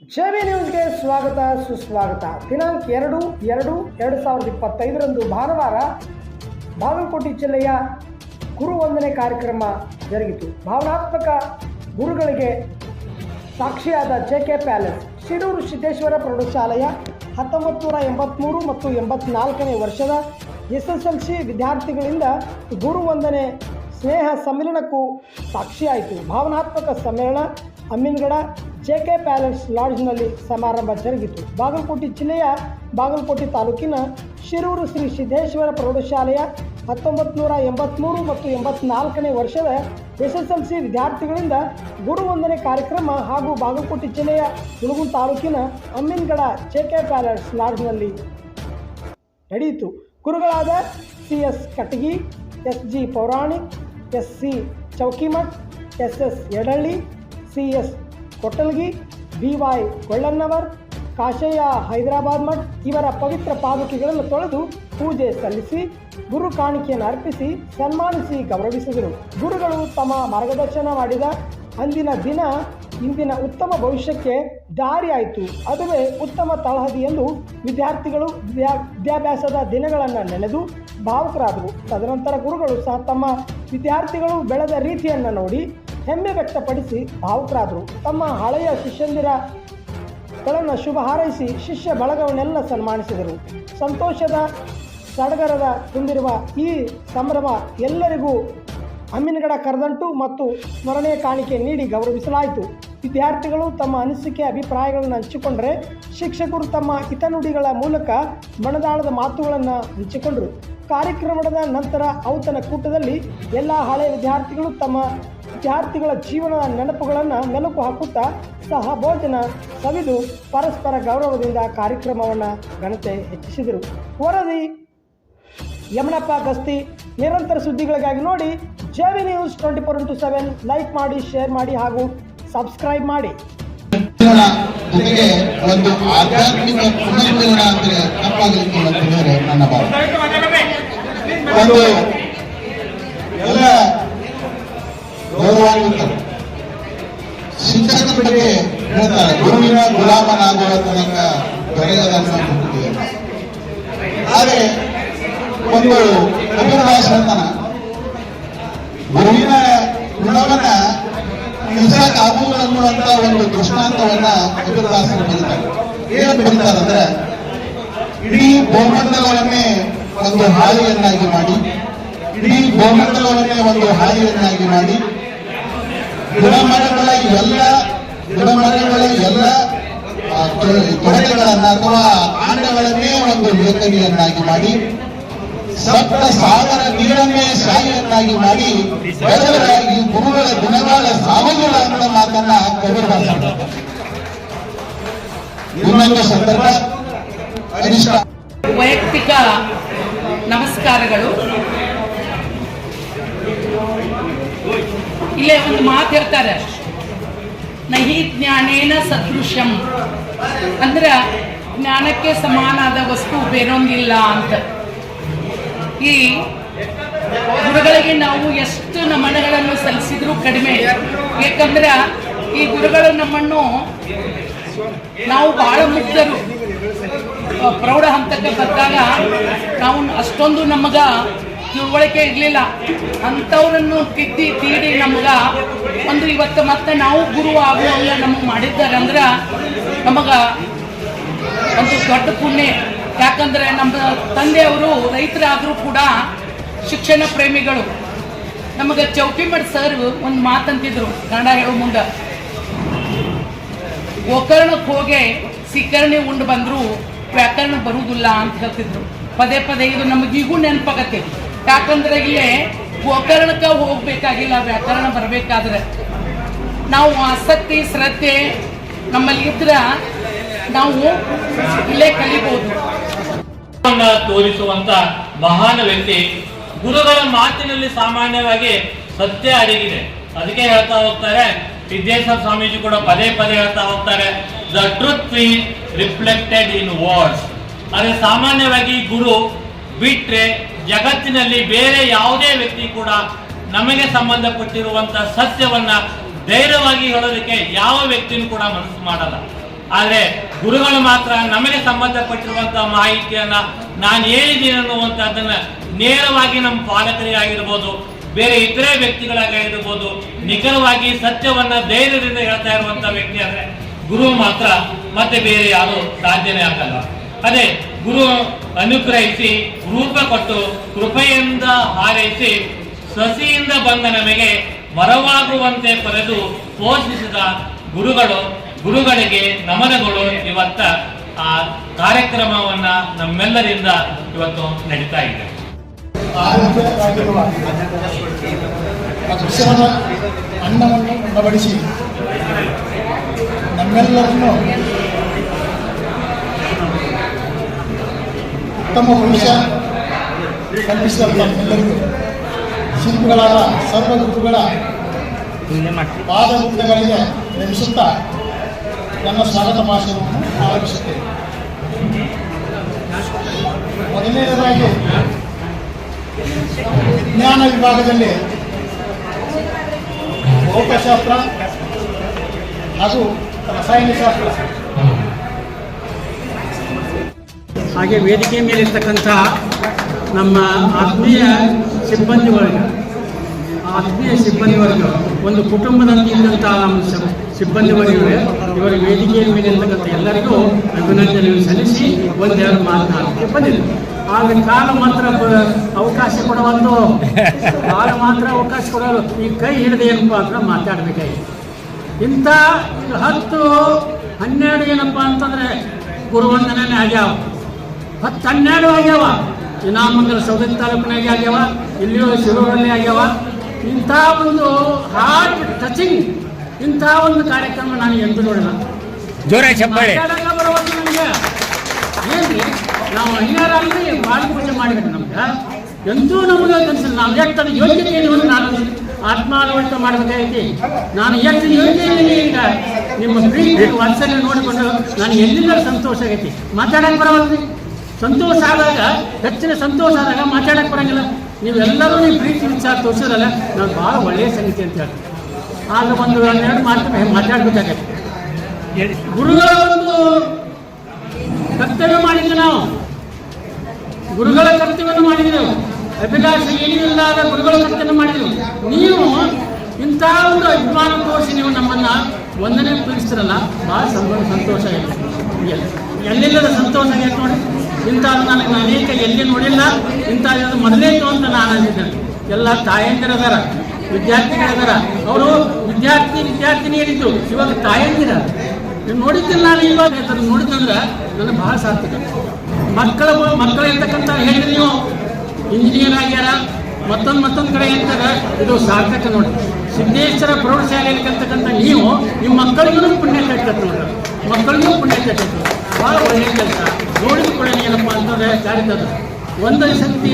JV ನ್ಯೂಸ್ಗೆ ಸ್ವಾಗತ, ಸುಸ್ವಾಗತ. ದಿನಾಂಕ ಎರಡು ಎರಡು ಎರಡು ಸಾವಿರದ ಇಪ್ಪತ್ತೈದರಂದು ಭಾನುವಾರ ಬಾಗಲಕೋಟೆ ಜಿಲ್ಲೆಯ ಗುರು ವಂದನೆ ಕಾರ್ಯಕ್ರಮ ಜರುಗಿತು. ಭಾವನಾತ್ಮಕ ಗುರುಗಳಿಗೆ ಸಾಕ್ಷಿಯಾದ J K palace, Shirur Siddeshwara ಪ್ರೌಢಶಾಲೆಯ ಹತ್ತೊಂಬತ್ತು ನೂರ ಎಂಬತ್ತ್ಮೂರು ಮತ್ತು ಎಂಬತ್ನಾಲ್ಕನೇ ವರ್ಷದ ಎಸ್ ಎಸ್ ಎಲ್ ಸಿ ವಿದ್ಯಾರ್ಥಿಗಳಿಂದ ಗುರು ವಂದನೆ ಸ್ನೇಹ ಸಮ್ಮಿಲನಕ್ಕೂ ಸಾಕ್ಷಿಯಾಯಿತು. ಭಾವನಾತ್ಮಕ ಸಮ್ಮೇಳನ ಅಮ್ಮಿನಗಡ ಜೆ ಕೆ ಪ್ಯಾಲೇಸ್ ಲಾಡ್ಜ್ನಲ್ಲಿ ಸಮಾರಂಭ ಜರುಗಿತು. ಬಾಗಲಕೋಟೆ ಜಿಲ್ಲೆಯ ಬಾಗಲಕೋಟೆ ತಾಲೂಕಿನ ಶಿರೂರು ಶ್ರೀ ಸಿದ್ದೇಶ್ವರ ಪ್ರೌಢಶಾಲೆಯ ಹತ್ತೊಂಬತ್ತು ನೂರ ಎಂಬತ್ತ್ಮೂರು ಮತ್ತು ಎಂಬತ್ನಾಲ್ಕನೇ ವರ್ಷದ ಎಸ್ ಎಸ್ ಎಲ್ ಸಿ ವಿದ್ಯಾರ್ಥಿಗಳಿಂದ ಗುರು ವಂದನೆ ಕಾರ್ಯಕ್ರಮ ಹಾಗೂ ಬಾಗಲಕೋಟೆ ಜಿಲ್ಲೆಯ ಹುಣಗುಂದ ತಾಲೂಕಿನ ಅಮ್ಮಿನ್ಗಡ ಜೆ ಕೆ ಪ್ಯಾಲೇಸ್ ಲಾಡ್ಜ್ನಲ್ಲಿ ನಡೆಯಿತು. ಗುರುಗಳಾದ C S Katagi, S G Pauranik, S C Chaukimath, S S Yadahalli C S Kottalgi B Y Kollannavar, Kashayya Hyderabad Math ಇವರ ಪವಿತ್ರ ಪಾದುಕೆಗಳನ್ನು ತೊಳೆದು ಪೂಜೆ ಸಲ್ಲಿಸಿ, ಗುರು ಕಾಣಿಕೆಯನ್ನು ಅರ್ಪಿಸಿ, ಸನ್ಮಾನಿಸಿ, ಗೌರವಿಸಿದರು. ಗುರುಗಳು ತಮ್ಮ ಮಾರ್ಗದರ್ಶನ ಮಾಡಿದ ಅಂದಿನ ದಿನ, ಇಂದಿನ ಉತ್ತಮ ಭವಿಷ್ಯಕ್ಕೆ ದಾರಿಯಾಯಿತು. ಅದುವೇ ಉತ್ತಮ ತಳಹದಿ ಎಂದು ವಿದ್ಯಾರ್ಥಿಗಳು ವಿದ್ಯಾ, ವಿದ್ಯಾಭ್ಯಾಸದ ದಿನಗಳನ್ನು ನೆನೆದು ಭಾವುಕರಾದರು. ತದನಂತರ ಗುರುಗಳು ಸಹ ತಮ್ಮ ವಿದ್ಯಾರ್ಥಿಗಳು ಬೆಳೆದ ರೀತಿಯನ್ನು ನೋಡಿ ಹೆಮ್ಮೆ ವ್ಯಕ್ತಪಡಿಸಿ ಭಾವುಕರಾದರು. ತಮ್ಮ ಹಳೆಯ ಶಿಷ್ಯಂದಿರ ಗಳನ್ನು ಶುಭ ಹಾರೈಸಿ ಶಿಷ್ಯ ಬಳಗವನ್ನೆಲ್ಲ ಸನ್ಮಾನಿಸಿದರು. ಸಂತೋಷದ ಸಡಗರದ ತುಂಬಿರುವ ಈ ಸಂಭ್ರಮ ಎಲ್ಲರಿಗೂ ಅಮ್ಮಿನಗಡ ಕರೆದಂಟು ಮತ್ತು ಸ್ಮರಣೆಯ ಕಾಣಿಕೆ ನೀಡಿ ಗೌರವಿಸಲಾಯಿತು. ವಿದ್ಯಾರ್ಥಿಗಳು ತಮ್ಮ ಅನಿಸಿಕೆ, ಅಭಿಪ್ರಾಯಗಳನ್ನು ಹಂಚಿಕೊಂಡರೆ ಶಿಕ್ಷಕರು ತಮ್ಮ ಹಿತನುಡಿಗಳ ಮೂಲಕ ಮನದಾಳದ ಮಾತುಗಳನ್ನು ಹಂಚಿಕೊಂಡರು. ಕಾರ್ಯಕ್ರಮದ ನಂತರ ಔತನ ಕೂಟದಲ್ಲಿ ಎಲ್ಲ ಹಳೆಯ ವಿದ್ಯಾರ್ಥಿಗಳು ತಮ್ಮ ವಿದ್ಯಾರ್ಥಿಗಳ ಜೀವನದ ನೆನಪುಗಳನ್ನು ಮೆಲುಕು ಹಾಕುತ್ತಾ ಸಹ ಭೋಜನ ಸವಿದು ಪರಸ್ಪರ ಗೌರವದಿಂದ ಕಾರ್ಯಕ್ರಮವನ್ನು ಘನತೆ ಹೆಚ್ಚಿಸಿದರು. ವರದಿ, ಯಮನಪ್ಪ ಗಸ್ತಿ, ನಿರಂತರ ಸುದ್ದಿಗಳಿಗಾಗಿ ನೋಡಿ JV news twenty four into seven like ಮಾಡಿ ಶೇರ್ ಮಾಡಿ ಹಾಗೂ ಸಬ್ಸ್ಕ್ರೈಬ್ ಮಾಡಿ. ಒಂದು ಆಧ್ಯಾತ್ಮಿಕ ಪುನರ್ಮಿಲನ ಅಂದ್ರೆ ತಪ್ಪಾಗಲಿಕ್ಕೆ ನನ್ನ ಭಾವ ಒಂದು ಎಲ್ಲ ಗೌರವಾನ್ವಿತರು. ಶಿಕ್ಷಕರ ಬಗ್ಗೆ ಹೇಳ್ತಾರೆ, ಗುರುವಿನ ಗುಲಾಮನಾಗುವ ತನಕ ಕೊಟ್ಟಿದ್ದೀವಿ. ಆದರೆ ಒಂದು ಕಬೀರದಾಸ ಹೇಳ್ತಾನ ಗುರುವಿನ ಗುಣವನ್ನ ತಿಳಿಸಕ್ ಆಗುವುದಿಲ್ಲ ಅನ್ನುವಂತ ಒಂದು ದೃಷ್ಟಾಂತವನ್ನ ಕಬೀರದಾಸರು ಬರೀತಾರೆ. ಏನು ಬರೀತಾರಂದ್ರೆ, ಇಡೀ ಭೂಮಂಡಲವನ್ನೇ ಒಂದು ಹಾಳಿಯನ್ನಾಗಿ ಮಾಡಿ, ಇಡೀ ಭೂಮಂಡಲವನ್ನೇ ಒಂದು ಹಾಳಿಯನ್ನಾಗಿ ಮಾಡಿ ಗಿಡಮರಗಳ ಎಲ್ಲ ಗಿಡಮರಗಳ ಎಲ್ಲ ತೊಡೆಗಳನ್ನ ಅಥವಾ ಕಾಂಡಗಳನ್ನೇ ಒಂದು ಲೇಖನಿಯನ್ನಾಗಿ ಮಾಡಿ, ಸಪ್ತ ಸಾಗರ ನೀರನ್ನೇ ಶಾಯಿಯನ್ನಾಗಿ ಮಾಡಿ ಬೆಳೆದರಾಗಿ ಗುರುಗಳ ಗುಣಗಳ ಸಾಮಗಳ ಅಂತ ಮಾತನ್ನ ಹೇಳ್ತಾರೆ. ಇನ್ನೊಂದು ಸಂದರ್ಭ. ವೈಯಕ್ತಿಕ ನಮಸ್ಕಾರಗಳು. ಇಲ್ಲೇ ಒಂದು ಮಾತು ಹೇಳ್ತಾರೆ. ನಹಿ ಜ್ಞಾನೇನ ಸದೃಶ್ಯಂ. ಅಂದ್ರೆ ಜ್ಞಾನಕ್ಕೆ ಸಮಾನಾದ ವಸ್ತು ಬೇರೊಂದಿಲ್ಲ ಅಂತ. ಈ ಗುರುಗಳಿಗೆ ನಾವು ಎಷ್ಟು ನಮನಗಳನ್ನು ಸಲ್ಲಿಸಿದ್ರೂ ಕಡಿಮೆ. ಏಕಂದ್ರೆ ಈ ಗುರುಗಳು ನಮ್ಮನ್ನು ನಾವು ಬಹಳ ಮುಗ್ಧರು. ಪ್ರೌಢ ಹಂತಕ್ಕೆ ಬಂದಾಗ ನಾವು ಅಷ್ಟೊಂದು ನಮಗ ತಿಳುವಳಿಕೆ ಇರಲಿಲ್ಲ. ಅಂಥವ್ರನ್ನು ತಿದ್ದಿ ತೀಡಿ ನಮ್ಗೆ ಒಂದು ಇವತ್ತು ಮತ್ತೆ ನಾವು ಗುರು ಆಗುವಂಗ ನಮಗೆ ಮಾಡಿದ್ದಾರೆ ಅಂದ್ರೆ ನಮಗ ಒಂದು ದೊಡ್ಡ ಪುಣ್ಯ. ಯಾಕಂದ್ರೆ ನಮ್ಮ ತಂದೆಯವರು ರೈತರಾದರೂ ಕೂಡ ಶಿಕ್ಷಣ ಪ್ರೇಮಿಗಳು. ನಮಗೆ ಚೌಕಿಮಠ್ ಸರ್ ಒಂದು ಮಾತಂತಿದ್ರು ಕನ್ನಡ ಹೇಳೋ ಮುಂದ. ಗೋಕರ್ಣಕ್ಕೆ ಹೋಗಿ ಸಿಕರ್ಣಿ ಉಂಡು ಬಂದ್ರು, ವ್ಯಾಕರಣ ಬರುವುದಿಲ್ಲ ಅಂತ ಹೇಳ್ತಿದ್ರು. ಪದೇ ಪದೇ ಇದು ನಮಗೆ ಈಗೂ ನೆನಪಾಗತ್ತೆ. ಯಾಕಂದ್ರೆ ಇಲ್ಲೇ ಗೋಕರ್ಣಕ್ಕೆ ಹೋಗ್ಬೇಕಾಗಿಲ್ಲ, ವ್ಯಾಕರಣ ಬರಬೇಕಾದ್ರೆ. ನಾವು ಆಸಕ್ತಿ, ಶ್ರದ್ಧೆ ನಮ್ಮಲ್ಲಿ ಇದ್ರ ನಾವು ಇಲ್ಲೇ ಕಲಿಬಹುದು ತೋರಿಸುವಂತ ಮಹಾನ್ ವ್ಯಕ್ತಿ ಗುರುಗಳ ಮಾತಿನಲ್ಲಿ ಸಾಮಾನ್ಯವಾಗಿ ಸತ್ಯ ಅಡಗಿದೆ. ಅದಕ್ಕೆ ಹೇಳ್ತಾ ಹೋಗ್ತಾರೆ, ಸಿದ್ದೇಶ್ವರ ಸ್ವಾಮೀಜಿ ಕೂಡ ಪದೇ ಪದೇ ಹೇಳ್ತಾ ಹೋಗ್ತಾರೆ the truth is reflected in words ಆದರೆ ಸಾಮಾನ್ಯವಾಗಿ ಗುರು ಬಿಟ್ರೆ ಜಗತ್ತಿನಲ್ಲಿ ಬೇರೆ ಯಾವುದೇ ವ್ಯಕ್ತಿ ಕೂಡ ನಮಗೆ ಸಂಬಂಧಪಟ್ಟಿರುವಂತಹ ಸತ್ಯವನ್ನ ಧೈರ್ಯವಾಗಿ ಹೇಳೋದಕ್ಕೆ ಯಾವ ವ್ಯಕ್ತಿನೂ ಕೂಡ ಮನಸ್ಸು ಮಾಡಲ್ಲ. ಆದರೆ ಗುರುಗಳು ಮಾತ್ರ ನಮಗೆ ಸಂಬಂಧಪಟ್ಟಿರುವಂತಹ ಮಾಹಿತಿಯನ್ನ ನಾನು ಹೇಳಿದ್ದೀನಿ ಅನ್ನುವಂಥದ್ದನ್ನ ನೇರವಾಗಿ ನಮ್ಮ ಪಾಲಕರಿಗಾಗಿರ್ಬೋದು, ಬೇರೆ ಇತರೆ ವ್ಯಕ್ತಿಗಳಾಗಿರ್ಬೋದು, ನಿಖರವಾಗಿ ಸತ್ಯವನ್ನ ಧೈರ್ಯದಿಂದ ಹೇಳ್ತಾ ಇರುವಂತ ವ್ಯಕ್ತಿ ಅಂದ್ರೆ ಗುರು ಮಾತ್ರ, ಮತ್ತೆ ಬೇರೆ ಯಾರು ಸಾಧ್ಯನೇ ಆಗಲ್ಲ. ಅದೇ, ಗುರು ಅನುಗ್ರಹಿಸಿ, ರೂಪ ಕೊಟ್ಟು, ಕೃಪೆಯಿಂದ ಹಾರೈಸಿ, ಸಸಿಯಿಂದ ಬಂದ ನಮಗೆ ಮರವಾಗುವಂತೆ ಪಡೆದು ಪೋಷಿಸಿದ ಗುರುಗಳು, ಗುರುಗಳಿಗೆ ನಮನಗಳು ಇವತ್ತ ಆ ಕಾರ್ಯಕ್ರಮವನ್ನ ನಮ್ಮೆಲ್ಲರಿಂದ ಇವತ್ತು ನಡೀತಾ ಇದೆ. ಆರೋಗ್ಯವಾಗಿರುವ ಅಕ್ಷರದ ಅನ್ನವನ್ನು ಉಣಬಡಿಸಿ ನಮ್ಮೆಲ್ಲರನ್ನು ಉತ್ತಮ ಭವಿಷ್ಯ ಕಲ್ಪಿಸಿದ ನಮ್ಮೆಲ್ಲರಿಗೂ ಶಿಲ್ಪಿಗಳಾದ ಸರ್ವ ಗುರುಗಳ ಪಾದಗುಂಡಗಳಿಗೆ ನೆನೆಸುತ್ತಾ ನನ್ನ ಸ್ವಾಗತ ಭಾಷಣವನ್ನು ಆರಂಭಿಸುತ್ತೇನೆ. ಮೊದಲನೇದಾಗಿ ವಿಜ್ಞಾನ ವಿಭಾಗದಲ್ಲಿ ಭೌತಶಾಸ್ತ್ರ ಹಾಗೂ ರಸಾಯನಶಾಸ್ತ್ರ ಹಾಗೆ ವೇದಿಕೆ ಮೇಲಿರ್ತಕ್ಕಂಥ ನಮ್ಮ ಆತ್ಮೀಯ ಸಿಬ್ಬಂದಿ ವರ್ಗ, ಆತ್ಮೀಯ ಸಿಬ್ಬಂದಿ ವರ್ಗ, ಒಂದು ಕುಟುಂಬದಲ್ಲಿ ನಮ್ಮ ಸಿಬ್- ಸಿಬ್ಬಂದಿ ವರ್ಗವೇ ಇವರ ವೇದಿಕೆಯ ಮೇಲೆ ಇರ್ತಕ್ಕಂಥ ಎಲ್ಲರಿಗೂ ಅಭಿನಂದನೆ ಸಲ್ಲಿಸಿ ಒಂದೆರಡು ಮಾತನಾಡಲಿಕ್ಕೆ ಬಂದಿದೆ. ಆಗ ಕಾಲ ಮಾತ್ರ ಅವಕಾಶ ಕೊಡುವಂತೂ, ಕಾಲ ಮಾತ್ರ ಅವಕಾಶ ಕೊಡಲು ಈ ಕೈ ಹಿಡಿದು ಏನಪ್ಪ ಅಂದ್ರೆ ಮಾತಾಡಬೇಕಾಗಿ ಇಂಥ ಹತ್ತು ಹನ್ನೆರಡು ಏನಪ್ಪ ಅಂತಂದ್ರೆ ಗುರುವಂದನೇ ಆಗ್ಯಾವ. ಹತ್ತು ಹನ್ನೆರಡು ಆಗ್ಯಾವ. ಇನಾಮಂಗಲ ಸೌದಿ ತಾಲೂಕಿನಾಗೆ ಆಗ್ಯಾವ, ಇಲ್ಲಿಯೂ ಶಿರೂರಲ್ಲಿ ಆಗ್ಯಾವ. ಇಂಥ ಒಂದು ಹಾರ್ಟ್ ಟಚಿಂಗ್ ಇಂಥ ಒಂದು ಕಾರ್ಯಕ್ರಮ ನಾನು ಎಂದು ನೋಡಿಲ್ಲ. ಜೋರ ಚಪ್ಪಾಳೆ. ನನಗೆ ಏನ್ರಿ? ನಾವು ಅನ್ಯಾರಾಗಲಿ ಭಾಳ ಪೂಜೆ ಮಾಡಿದ್ರೆ ನಮ್ಗೆ ಎಂದೂ ನಮಗೆ ಅನ್ಸಿಲ್ಲ. ನಾವು ಎಷ್ಟು ಅದು ಯೋಗ್ಯತೆ ಏನು ನಾನು ಆತ್ಮಾಲೋಚನೆ ಮಾಡಬೇಕಾಗೈತಿ ನಾನು ಎಷ್ಟು ಯೋಚನೆ ಇದ್ದೀನಿ ಈಗ ನಿಮ್ಮ ಪ್ರೀತಿ ವಾತ್ಸಲ್ಯ ನೋಡಿಕೊಂಡು ನಾನು ಎಲ್ಲಿಂದ ಸಂತೋಷ ಆಗೈತಿ? ಮಾತಾಡಕ್ಕೆ ಬರವಲ್ರಿ ಸಂತೋಷ ಆದಾಗ ಹೆಚ್ಚಿನ ಸಂತೋಷ ಆದಾಗ ಮಾತಾಡಕ್ಕೆ ಬರಂಗಿಲ್ಲ. ನೀವೆಲ್ಲರೂ ನೀವು ಪ್ರೀತಿ ವಿಚಾರ ತೋರಿಸೋದಲ್ಲ ನಾನು ಭಾಳ ಒಳ್ಳೆಯ ಸಂಗತಿ ಅಂತ ಹೇಳ್ತೀನಿ. ಆಗ ಒಂದು ಒಂದೆರಡು ಮಾತು ಗುರುಗಳ ಒಂದು ಕರ್ತವ್ಯ ಮಾಡಿದ್ವಿ ನಾವು. ಗುರುಗಳ ಕರ್ತವ್ಯವನ್ನು ಮಾಡಿದೆವು ಅಭಿಲಾಷೆ ಏನಿಲ್ಲದ ಗುರುಗಳ ಕರ್ತವ್ಯ ಮಾಡಿದೆವು ನೀವು. ಇಂಥ ಒಂದು ಅಭಿಮಾನ ತೋರಿಸಿ ನೀವು ನಮ್ಮನ್ನ ಒಂದನೇ ತಿಳಿಸ್ತಿರಲ್ಲ ಭಾಳ ಸಂತೋಷ ಸಂತೋಷ ಎಲ್ಲಿಲ್ಲದ ಸಂತೋಷ ಆಗೈತೆ ನೋಡಿ. ಇಂಥ ನನಗೆ ಅನೇಕ ಎಲ್ಲಿ ನೋಡಿಲ್ಲ. ಇಂಥ ಮೊದಲೇ ಅಂತ ನಾನು ಅಂದಿದ್ದೇನೆ. ಎಲ್ಲ ತಾಯಂದಿರದಾರ ವಿದ್ಯಾರ್ಥಿಗಳಿದಾರ. ಅವರು ವಿದ್ಯಾರ್ಥಿ ವಿದ್ಯಾರ್ಥಿನಿಯರಿದ್ದು, ಇವಾಗ ತಾಯಂದಿರ. ನೀವು ನೋಡಿದ್ದಿಲ್ಲ ನಾನು ಇವಾಗ. ಅದನ್ನು ನೋಡಿದ್ರೆ ನನಗೆ ಬಹಳ ಸಾರ್ಥಕ. ಮಕ್ಕಳ ಮಕ್ಕಳು ಇರ್ತಕ್ಕಂಥ ಹೇಳಿ ನೀವು ಇಂಜಿನಿಯರ್ ಆಗ್ಯಾರ, ಮತ್ತೊಂದು ಮತ್ತೊಂದು ಕಡೆ ಇರ್ತಾರೆ ಇದು ಸಾರ್ಥಕ ನೋಡಿ. ಸಿದ್ದೇಶ್ವರ ಪ್ರೌಢಶಾಲೆ ಕಲ್ತಕ್ಕಂಥ ನೀವು ನಿಮ್ಮ ಮಕ್ಕಳಿಗೂ ಪುಣ್ಯ ಕಟ್ಟತ್ತೆ ನೋಡ್ರಿ ಮಕ್ಕಳಿಗೂ ಪುಣ್ಯ ಕಟ್ಟತ್ತೆ ಭಾಳ ಒಳ್ಳೆಯ ಕೆಲಸ. ನೋಡಿದ ಕೂಡ ಏನಪ್ಪ ಅಂತಂದ್ರೆ ಕಾರ್ಯದ ಒಂದು ಶಕ್ತಿ